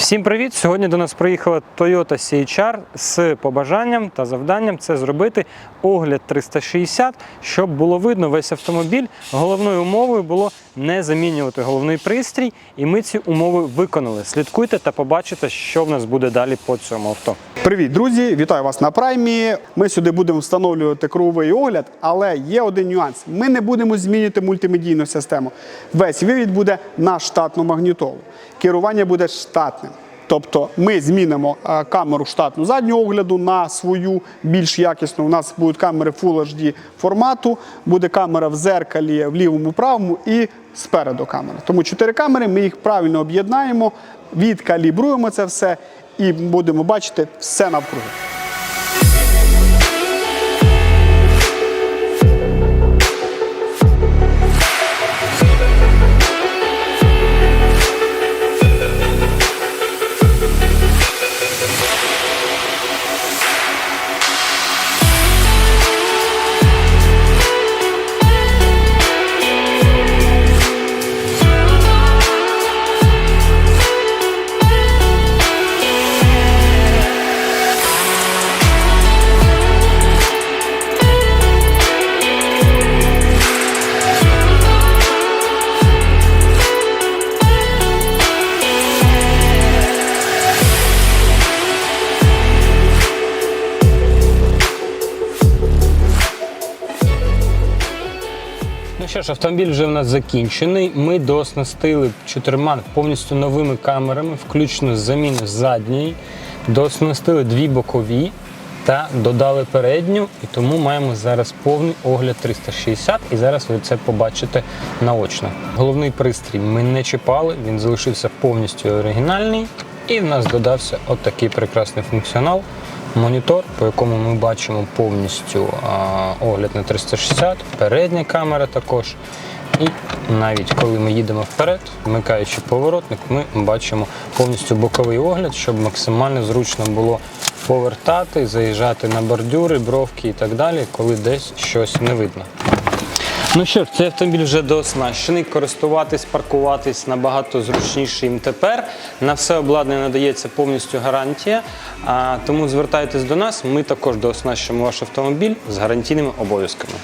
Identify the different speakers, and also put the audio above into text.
Speaker 1: Всім привіт! Сьогодні до нас приїхала Toyota CHR з побажанням та завданням це зробити огляд 360, щоб було видно весь автомобіль. Головною умовою було не замінювати головний пристрій, і ми ці умови виконали. Слідкуйте та побачите, що в нас буде далі по цьому авто.
Speaker 2: Привіт, друзі! Вітаю вас на праймі. Ми сюди будемо встановлювати круговий огляд, але є один нюанс: ми не будемо змінювати мультимедійну систему. Весь вивід буде на штатну магнітолу. Керування буде штатним. Тобто ми змінимо е, камеру штатну заднього огляду на свою більш якісну. У нас будуть камери Full HD формату, буде камера в зеркалі в лівому правому і спереду камера. Тому чотири камери, ми їх правильно об'єднаємо, відкалібруємо це все і будемо бачити все навкруги.
Speaker 1: Що ж, автомобіль вже в нас закінчений. Ми дооснастили чотирма повністю новими камерами, включно з заміни задньої, дооснастили дві бокові та додали передню, і тому маємо зараз повний огляд 360, і зараз ви це побачите наочно. Головний пристрій ми не чіпали, він залишився повністю оригінальний, і в нас додався от прекрасний функціонал. Монітор, по якому ми бачимо повністю огляд на 360, передня камера також. І навіть коли ми їдемо вперед, вмикаючи поворотник, ми бачимо повністю боковий огляд, щоб максимально зручно було повертати, заїжджати на бордюри, бровки і так далі, коли десь щось не видно. Ну що ж, цей автомобіль вже дооснащений, користуватись, паркуватись набагато зручніше їм тепер. На все обладнання надається повністю гарантія. А, тому звертайтесь до нас, ми також дооснащимо ваш автомобіль з гарантійними обов'язками.